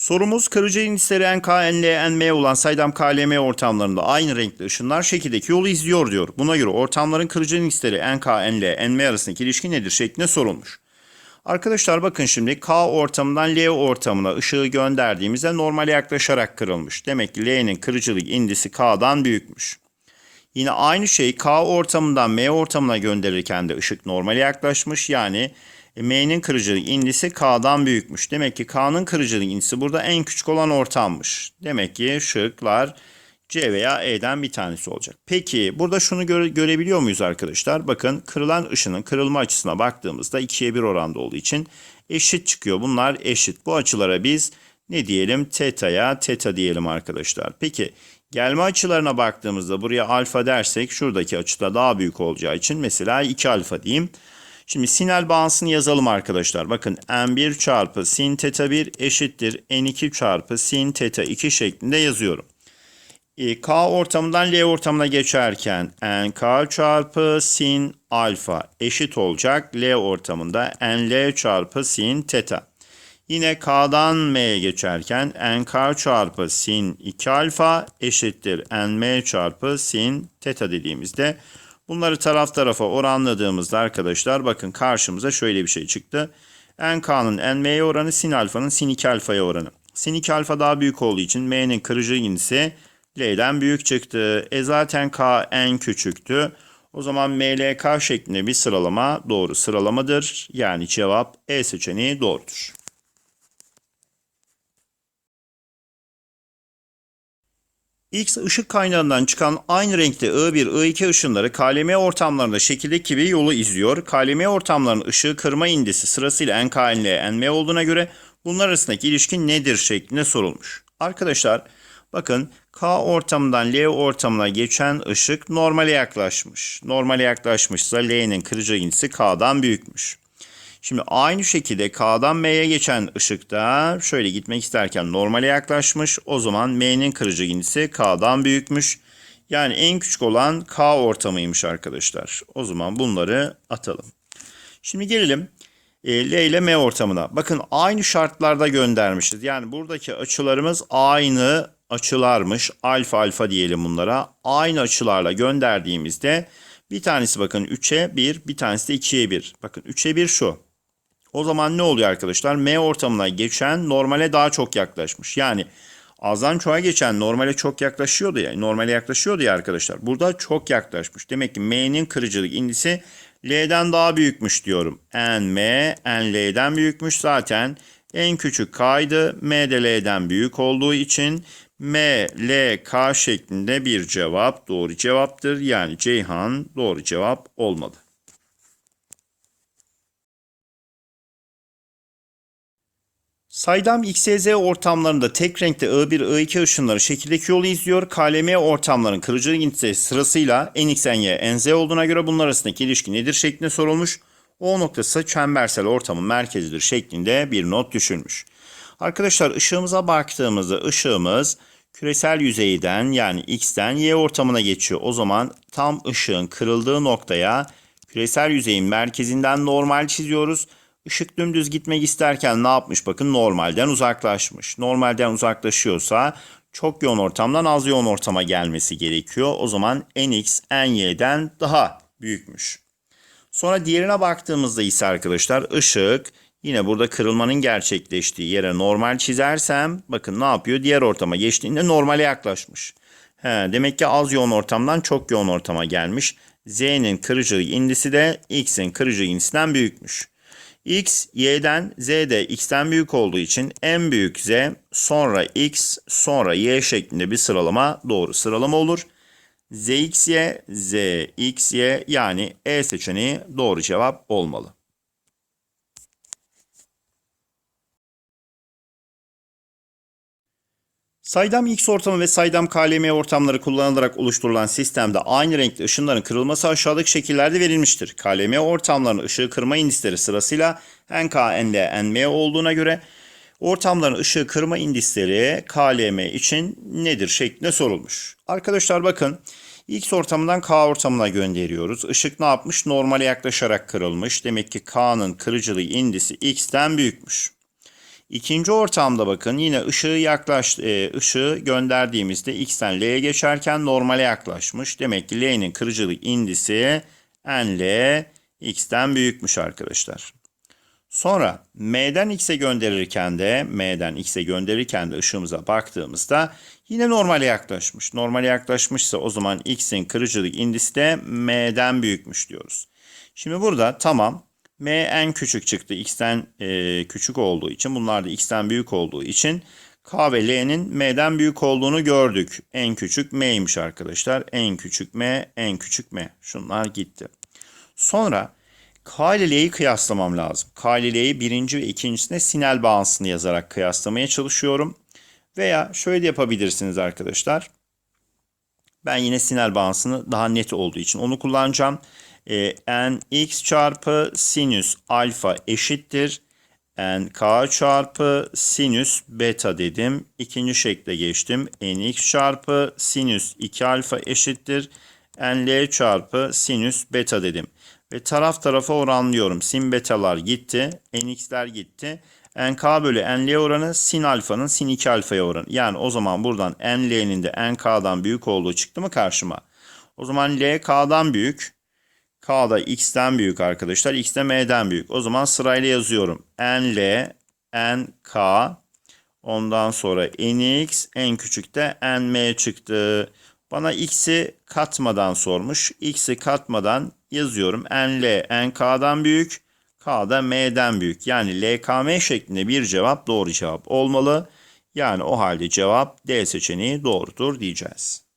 Sorumuz kırıcı indisleri NK, NL, NM olan saydam KLM ortamlarında aynı renkli ışınlar şekildeki yolu izliyor diyor. Buna göre ortamların kırıcı indisleri NK, NL, NM arasındaki ilişki nedir şeklinde sorulmuş. Arkadaşlar bakın şimdi K ortamından L ortamına ışığı gönderdiğimizde normale yaklaşarak kırılmış. Demek ki L'nin kırıcılık indisi K'dan büyükmüş. Yine aynı şey K ortamından M ortamına gönderirken de ışık normale yaklaşmış. Yani M'nin kırıcılık indisi K'dan büyükmüş. Demek ki K'nın kırıcılık indisi burada en küçük olan ortammış. Demek ki şıklar C veya E'den bir tanesi olacak. Peki burada şunu göre, görebiliyor muyuz arkadaşlar? Bakın kırılan ışının kırılma açısına baktığımızda 2'ye 1 oranda olduğu için eşit çıkıyor. Bunlar eşit. Bu açılara biz ne diyelim? Teta'ya teta diyelim arkadaşlar. Peki gelme açılarına baktığımızda buraya alfa dersek şuradaki açıda daha büyük olacağı için mesela 2 alfa diyeyim. Şimdi sinel bağıntısını yazalım arkadaşlar. Bakın n1 çarpı sin teta 1 eşittir n2 çarpı sin teta 2 şeklinde yazıyorum. E, K ortamından L ortamına geçerken NK çarpı sin alfa eşit olacak L ortamında NL çarpı sin teta. Yine K'dan M'ye geçerken NK çarpı sin 2 alfa eşittir NM çarpı sin teta dediğimizde bunları taraf tarafa oranladığımızda arkadaşlar bakın karşımıza şöyle bir şey çıktı. NK'nın NM'ye oranı sin alfanın sin 2 alfaya oranı. Sin 2 alfa daha büyük olduğu için M'nin kırıcı indisi L'den büyük çıktı. E zaten K en küçüktü. O zaman MLK şeklinde bir sıralama doğru sıralamadır. Yani cevap E seçeneği doğrudur. X ışık kaynağından çıkan aynı renkte I1, I2 ışınları KLM ortamlarında şekildeki gibi yolu izliyor. KLM ortamlarının ışığı kırma indisi sırasıyla NKNL, NM olduğuna göre bunlar arasındaki ilişki nedir şeklinde sorulmuş. Arkadaşlar bakın K ortamından L ortamına geçen ışık normale yaklaşmış. Normale yaklaşmışsa L'nin kırıcı indisi K'dan büyükmüş. Şimdi aynı şekilde K'dan M'ye geçen ışık da şöyle gitmek isterken normale yaklaşmış. O zaman M'nin kırıcı indisi K'dan büyükmüş. Yani en küçük olan K ortamıymış arkadaşlar. O zaman bunları atalım. Şimdi gelelim e, L ile M ortamına. Bakın aynı şartlarda göndermişiz. Yani buradaki açılarımız aynı açılarmış. Alfa alfa diyelim bunlara. Aynı açılarla gönderdiğimizde bir tanesi bakın 3'e 1, bir tanesi de 2'ye 1. Bakın 3'e 1 şu. O zaman ne oluyor arkadaşlar? M ortamına geçen normale daha çok yaklaşmış. Yani azdan çoğa geçen normale çok yaklaşıyordu ya. Normale yaklaşıyordu ya arkadaşlar. Burada çok yaklaşmış. Demek ki M'nin kırıcılık indisi L'den daha büyükmüş diyorum. N M, N L'den büyükmüş zaten. En küçük K'ydı. M de L'den büyük olduğu için M, L, K şeklinde bir cevap doğru cevaptır. Yani Ceyhan doğru cevap olmalı. Saydam XYZ ortamlarında tek renkte I1, I2 ışınları şekildeki yolu izliyor. KLM ortamların kırıcılık indisi sırasıyla NX, NY, NZ olduğuna göre bunlar arasındaki ilişki nedir şeklinde sorulmuş. O noktası çembersel ortamın merkezidir şeklinde bir not düşülmüş. Arkadaşlar ışığımıza baktığımızda ışığımız küresel yüzeyden yani X'ten Y ortamına geçiyor. O zaman tam ışığın kırıldığı noktaya küresel yüzeyin merkezinden normal çiziyoruz. Işık dümdüz gitmek isterken ne yapmış? Bakın normalden uzaklaşmış. Normalden uzaklaşıyorsa çok yoğun ortamdan az yoğun ortama gelmesi gerekiyor. O zaman NX NY'den daha büyükmüş. Sonra diğerine baktığımızda ise arkadaşlar ışık yine burada kırılmanın gerçekleştiği yere normal çizersem bakın ne yapıyor? Diğer ortama geçtiğinde normale yaklaşmış. He, demek ki az yoğun ortamdan çok yoğun ortama gelmiş. Z'nin kırıcılık indisi de X'in kırıcılık indisinden büyükmüş. X, Y'den, Z de X'ten büyük olduğu için en büyük Z, sonra X, sonra Y şeklinde bir sıralama doğru sıralama olur. ZXY, ZXY yani E seçeneği doğru cevap olmalı. Saydam X ortamı ve saydam KLM ortamları kullanılarak oluşturulan sistemde aynı renkli ışınların kırılması aşağıdaki şekillerde verilmiştir. KLM ortamlarının ışığı kırma indisleri sırasıyla NK, NL, NM olduğuna göre ortamların ışığı kırma indisleri KLM için nedir şeklinde sorulmuş. Arkadaşlar bakın X ortamından K ortamına gönderiyoruz. Işık ne yapmış? Normale yaklaşarak kırılmış. Demek ki K'nın kırıcılığı indisi X'ten büyükmüş. İkinci ortamda bakın yine ışığı yaklaş e, ışığı gönderdiğimizde x'ten l'ye geçerken normale yaklaşmış. Demek ki l'nin kırıcılık indisi nl x'ten büyükmüş arkadaşlar. Sonra m'den x'e gönderirken de m'den x'e gönderirken de ışığımıza baktığımızda yine normale yaklaşmış. Normale yaklaşmışsa o zaman x'in kırıcılık indisi de m'den büyükmüş diyoruz. Şimdi burada tamam m en küçük çıktı x'ten e, küçük olduğu için bunlar da x'ten büyük olduğu için k ve l'nin m'den büyük olduğunu gördük. En küçük m'ymiş arkadaşlar. En küçük m, en küçük m. Şunlar gitti. Sonra K ile L'yi kıyaslamam lazım. K ile L'yi birinci ve ikincisine sinel bağıntısını yazarak kıyaslamaya çalışıyorum. Veya şöyle yapabilirsiniz arkadaşlar. Ben yine sinel bağıntısını daha net olduğu için onu kullanacağım. Ee, nx çarpı sinüs alfa eşittir. nk çarpı sinüs beta dedim. İkinci şekle geçtim. nx çarpı sinüs 2 alfa eşittir. nl çarpı sinüs beta dedim. Ve taraf tarafa oranlıyorum. Sin betalar gitti. nx'ler gitti. nk bölü nl oranı sin alfanın sin 2 alfaya oranı. Yani o zaman buradan nl'nin de nk'dan büyük olduğu çıktı mı karşıma? O zaman l k'dan büyük. K da x'ten büyük arkadaşlar. X de m'den büyük. O zaman sırayla yazıyorum. nl, nk, ondan sonra nx, en küçük de nm çıktı. Bana x'i katmadan sormuş. X'i katmadan yazıyorum. nl, nk'dan büyük. K da m'den büyük. Yani LKM şeklinde bir cevap doğru cevap olmalı. Yani o halde cevap D seçeneği doğrudur diyeceğiz.